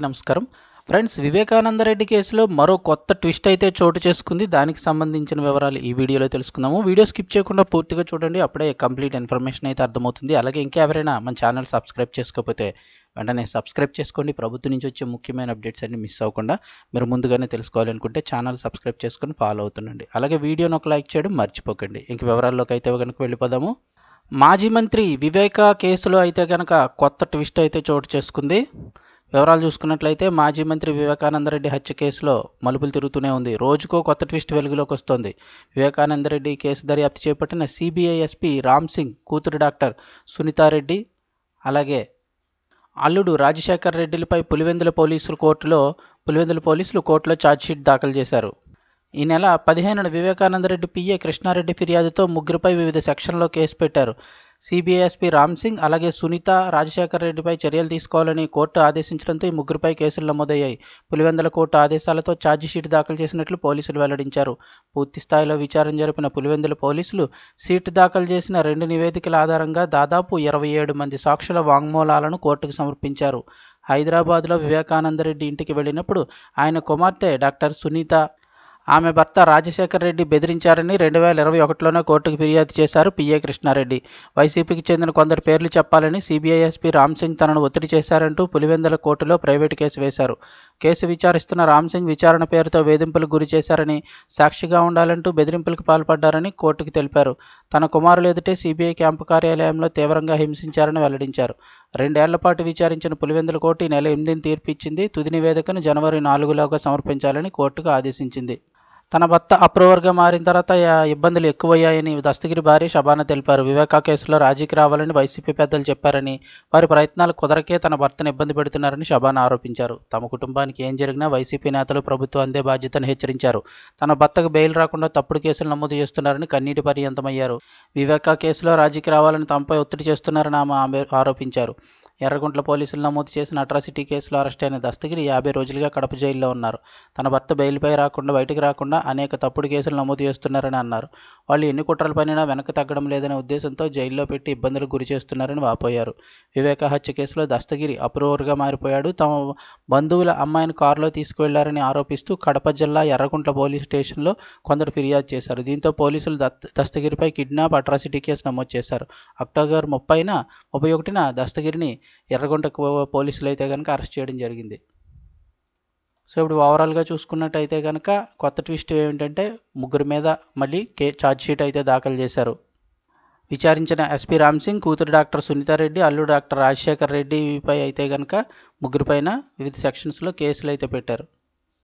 నమస్కారం. ఫ్రెండ్స్ వివేకానంద రెడ్డి కేసులో మరో కొత్త ట్విస్ట్ అయితే చోటు చేసుకుంది. దానికి సంబంధించిన వివరాలు ఈ వీడియోలో తెలుసుకుందాము. వీడియో స్కిప్ చేయకుండా పూర్తిగా చూడండి. అప్పుడే కంప్లీట్ ఇన్ఫర్మేషన్ అయితే అర్థమవుతుంది. అలాగే ఇంకా ఎవరైనా మన ఛానల్ సబ్స్క్రైబ్ చేసుకోకపోతే వెంటనే సబ్స్క్రైబ్ చేసుకోండి. ప్రభుత్వం నుంచి వచ్చే ముఖ్యమైన అప్డేట్స్ అన్ని మిస్ అవ్వకుండా మీరు ముందుగానే తెలుసుకోవాలనుకుంటే ఛానల్ సబ్స్క్రైబ్ చేసుకొని ఫాలో అవుతుండండి. అలాగే వీడియోను ఒక లైక్ చేయడం మర్చిపోకండి. ఇంక వివరాల్లోకి అయితే కనుక వెళ్ళిపోదాము. మాజీ మంత్రి వివేకా కేసులో అయితే కనుక కొత్త ట్విస్ట్ అయితే చోటు చేసుకుంది. వివరాలు చూసుకున్నట్లయితే మాజీ మంత్రి వివేకానందరెడ్డి హత్య కేసులో మలుపులు తిరుగుతూనే ఉంది. రోజుకో కొత్త ట్విస్ట్ వెలుగులోకి వస్తోంది. వివేకానందరెడ్డి కేసు దర్యాప్తు చేపట్టిన సిబిఐ ఎస్పీ రామ్ సింగ్ కూతురు డాక్టర్ సునీతారెడ్డి అలాగే అల్లుడు రాజశేఖర్ రెడ్డిలపై పులివెందుల పోలీసులు కోర్టులో పులివెందుల పోలీసులు కోర్టులో ఛార్జ్షీట్ దాఖలు చేశారు. ఈ నెల పదిహేనున వివేకానందరెడ్డి పిఏ కృష్ణారెడ్డి ఫిర్యాదుతో ముగ్గురుపై వివిధ సెక్షన్లో కేసు పెట్టారు. సిబిఐఎస్పీ రామ్ సింగ్ అలాగే సునీత రాజశేఖర్ రెడ్డిపై చర్యలు తీసుకోవాలని కోర్టు ఆదేశించడంతో ఈ ముగ్గురుపై కేసులు నమోదయ్యాయి. పులివెందుల కోర్టు ఆదేశాలతో ఛార్జిషీట్ దాఖలు చేసినట్లు పోలీసులు వెల్లడించారు. పూర్తి స్థాయిలో విచారణ జరిపిన పులివెందుల పోలీసులు సీట్ దాఖలు చేసిన రెండు నివేదికల ఆధారంగా దాదాపు ఇరవై ఏడు మంది సాక్షుల వాంగ్మూలాలను కోర్టుకు సమర్పించారు. హైదరాబాద్లో వివేకానందరెడ్డి ఇంటికి వెళ్ళినప్పుడు ఆయన కుమార్తె డాక్టర్ సునీత ఆమె భర్త రాజశేఖర్ రెడ్డి బెదిరించారని రెండు వేల ఇరవై ఒకటిలోనే కోర్టుకు ఫిర్యాదు చేశారు పిఏ కృష్ణారెడ్డి. వైసీపీకి చెందిన కొందరు పేర్లు చెప్పాలని సిబిఐ ఎస్పీ రామ్ సింగ్ తనను ఒత్తిడి చేశారంటూ పులివెందుల కోర్టులో ప్రైవేటు కేసు వేశారు. కేసు విచారిస్తున్న రామ్ సింగ్ విచారణ పేరుతో వేధింపులకు గురి చేశారని సాక్షిగా ఉండాలంటూ బెదిరింపులకు పాల్పడ్డారని కోర్టుకు తెలిపారు. తన కుమారులు ఎదుటే సిబిఐ క్యాంపు కార్యాలయంలో తీవ్రంగా హింసించారని వెల్లడించారు. రెండేళ్ళ పాటు విచారించిన పులివెందుల కోర్టు ఈ నెల ఎనిమిదిని తీర్పు ఇచ్చింది. తుది నివేదికను జనవరి నాలుగులోగా సమర్పించాలని కోర్టుకు ఆదేశించింది. తన భర్త అప్రూవర్గా మారిన తర్వాత ఇబ్బందులు ఎక్కువయ్యాయని దస్తగిరి భార్య షబాన తెలిపారు. వివేకా కేసులో రాజీకి రావాలని వైసీపీ పెద్దలు చెప్పారని వారి ప్రయత్నాలు కుదరకే తన భర్తను ఇబ్బంది పెడుతున్నారని షబాన ఆరోపించారు. తమ కుటుంబానికి ఏం జరిగినా వైసీపీ నేతలు ప్రభుత్వం అందే బాధ్యతను హెచ్చరించారు. తన భర్తకు బెయిల్ రాకుండా తప్పుడు కేసులు నమోదు చేస్తున్నారని కన్నీటి పర్యంతమయ్యారు. వివేకా కేసులో రాజీకి రావాలని తమపై ఒత్తిడి చేస్తున్నారని ఆమె ఆరోపించారు. ఎర్రగుంట్ల పోలీసులు నమోదు చేసిన అట్రాసిటీ కేసులో అరెస్ట్ అయిన దస్తగిరి యాభై రోజులుగా కడప జైల్లో ఉన్నారు. తన భర్త బెయిల్పై రాకుండా బయటకు రాకుండా అనేక తప్పుడు కేసులు నమోదు చేస్తున్నారని అన్నారు. వాళ్ళు ఎన్ని కుట్రలు పనినా వెనక్కి తగ్గడం లేదనే ఉద్దేశంతో జైల్లో పెట్టి ఇబ్బందులకు గురి చేస్తున్నారని వాపోయారు. వివేక హత్య కేసులో దస్తగిరి అప్రూవర్గా మారిపోయాడు. తమ బంధువుల అమ్మాయిని కారులో తీసుకువెళ్ళారని ఆరోపిస్తూ కడప జిల్లా ఎర్రగుంట్ల పోలీస్ స్టేషన్లో కొందరు ఫిర్యాదు చేశారు. దీంతో పోలీసులు దస్తగిరిపై కిడ్నాప్ అట్రాసిటీ కేసు నమోదు చేశారు. అక్టోబర్ ముప్పైన ముప్పై ఒకటిన దస్తగిరిని ఎర్రగొండ పోలీసులు అయితే కనుక అరెస్ట్ చేయడం జరిగింది. సో ఇప్పుడు ఓవరాల్గా చూసుకున్నట్టయితే కనుక కొత్త ట్విస్ట్ ఏమిటంటే ముగ్గురి మీద మళ్ళీ కే ఛార్జ్షీట్ అయితే దాఖలు చేశారు. విచారించిన ఎస్పీ రామ్ సింగ్ కూతురు డాక్టర్ సునీతారెడ్డి అల్లుడు డాక్టర్ రాజశేఖర్ రెడ్డిపై అయితే కనుక ముగ్గురిపైన వివిధ సెక్షన్స్లో కేసులు అయితే పెట్టారు.